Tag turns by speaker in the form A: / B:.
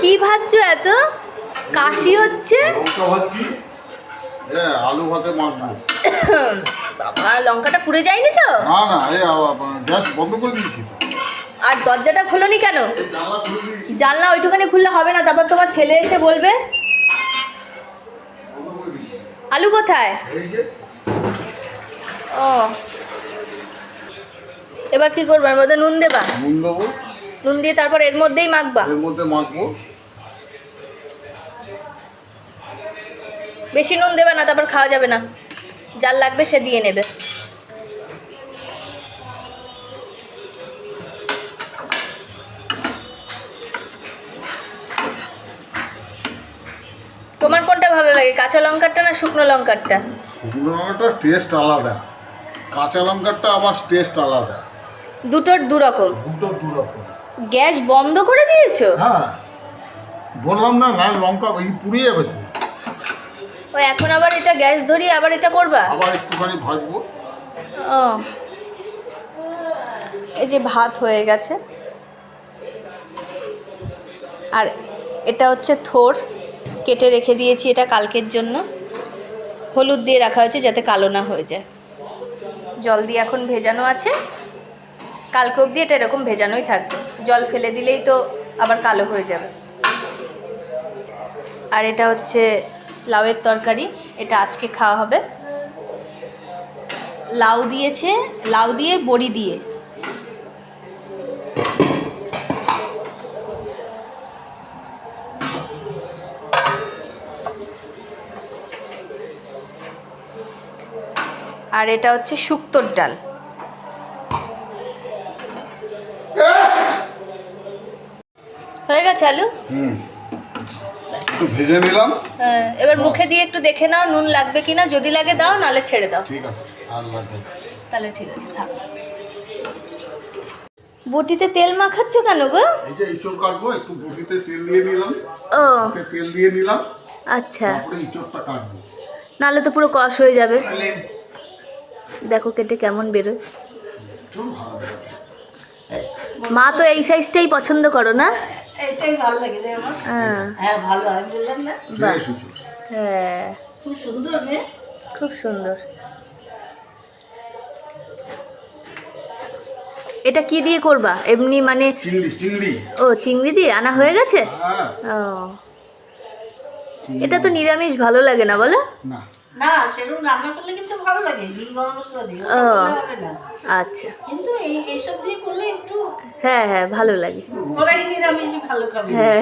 A: কি ভাবছ এত? কাশি হচ্ছে?
B: আলু ভাতে মাখবো।
A: বাবা লঙ্কাটা পুড়ে যায়নি তো?
B: না না এই গ্যাস বন্ধ করে দিয়েছি
A: আর দরজাটা খোলনি কেন?
B: জানলা
A: ওইটুখানি খুললে হবে না তারপর তোমার ছেলে এসে বলবে। আলু কোথায়? ও। এবার কি করব? এর নুন দেবা?
B: নুন দেবো।
A: নুন দিয়ে তারপর এর মধ্যেই মাখবা।
B: এর মধ্যে মাখবো।
A: বেশি নুন দেবে না তারপর খাওয়া যাবে না। যার লাগবে সে দিয়ে নেবে। তোমার কোনটা ভালো লাগে কাঁচা লঙ্কারটা না শুকনো লঙ্কারটা?
B: শুকনো লঙ্কাটার টেস্ট আলাদা। কাঁচা লঙ্কারটা আবার টেস্ট আলাদা।
A: দুটোর দু রকম।
B: দুটো দু রকম।
A: গ্যাস বন্ধ করে দিয়েছ?
B: হ্যাঁ। বললাম না না লঙ্কা এই পুড়ে যাবে তো
A: ও এখন আবার এটা গ্যাস ধরিয়ে আবার এটা করবা?
B: আবার একটুখানি ভাজবো।
A: ও। এই যে ভাত হয়ে গেছে। আর এটা হচ্ছে থোর। কেটে রেখে দিয়েছি এটা কালকের জন্য। হলুদ দিয়ে রাখা হয়েছে যাতে কালো না হয়ে যায়। জল দিয়ে এখন ভেজানো আছে। কালকে অবধি এটা এরকম ভেজানোই থাকবে। জল ফেলে দিলেই তো আবার কালো হয়ে যাবে। আর এটা হচ্ছে লাউয়ের তরকারি, এটা আজকে খাওয়া হবে। লাউ দিয়েছে, লাউ দিয়ে বড়ি দিয়ে। আর এটা হচ্ছে শুক্তোর ডাল। হয়ে গেছে আলু?
B: হুম। একটু ভেজে নিলাম।
A: হ্যাঁ এবার মুখে দিয়ে একটু দেখে নাও নুন লাগবে কিনা। যদি লাগে দাও নাহলে ছেড়ে দাও।
B: ঠিক আছে আর লাগবে
A: তাহলে ঠিক আছে থাক। বটিতে তেল মাখাচ্ছ কেন গো?
B: এই যে ইঁচড় কাটবো একটু বটিতে তেল দিয়ে নিলাম।
A: ও।
B: তেল দিয়ে নিলাম।
A: আচ্ছা।
B: তারপরে ইঁচড়টা কাটবো।
A: নাহলে তো পুরো কষ হয়ে যাবে। দেখো কেটে কেমন বেরোয়। মা তো এই সাইজটাই পছন্দ করো না?
C: এটাই ভালো লাগে রে আমার।
A: হ্যাঁ।
C: হ্যাঁ ভালো আমি বললাম না?
A: বাহ। হ্যাঁ।
C: খুব সুন্দর রে।
A: খুব সুন্দর। এটা কি দিয়ে করবা? এমনি মানে
B: চিংড়ি চিংড়ি।
A: ও চিংড়ি দিয়ে আনা হয়ে গেছে?
B: হ্যাঁ।
A: ও। এটা তো নিরামিষ ভালো লাগে না বলো?
B: না।
C: না সেরকম রান্না করলে কিন্তু ভালো লাগে। ঘি গরম মশলা দিয়ে।
A: আচ্ছা।
C: কিন্তু এই এইসব দিয়ে করলে একটু
A: হ্যাঁ হ্যাঁ ভালো লাগে। হ্যাঁ।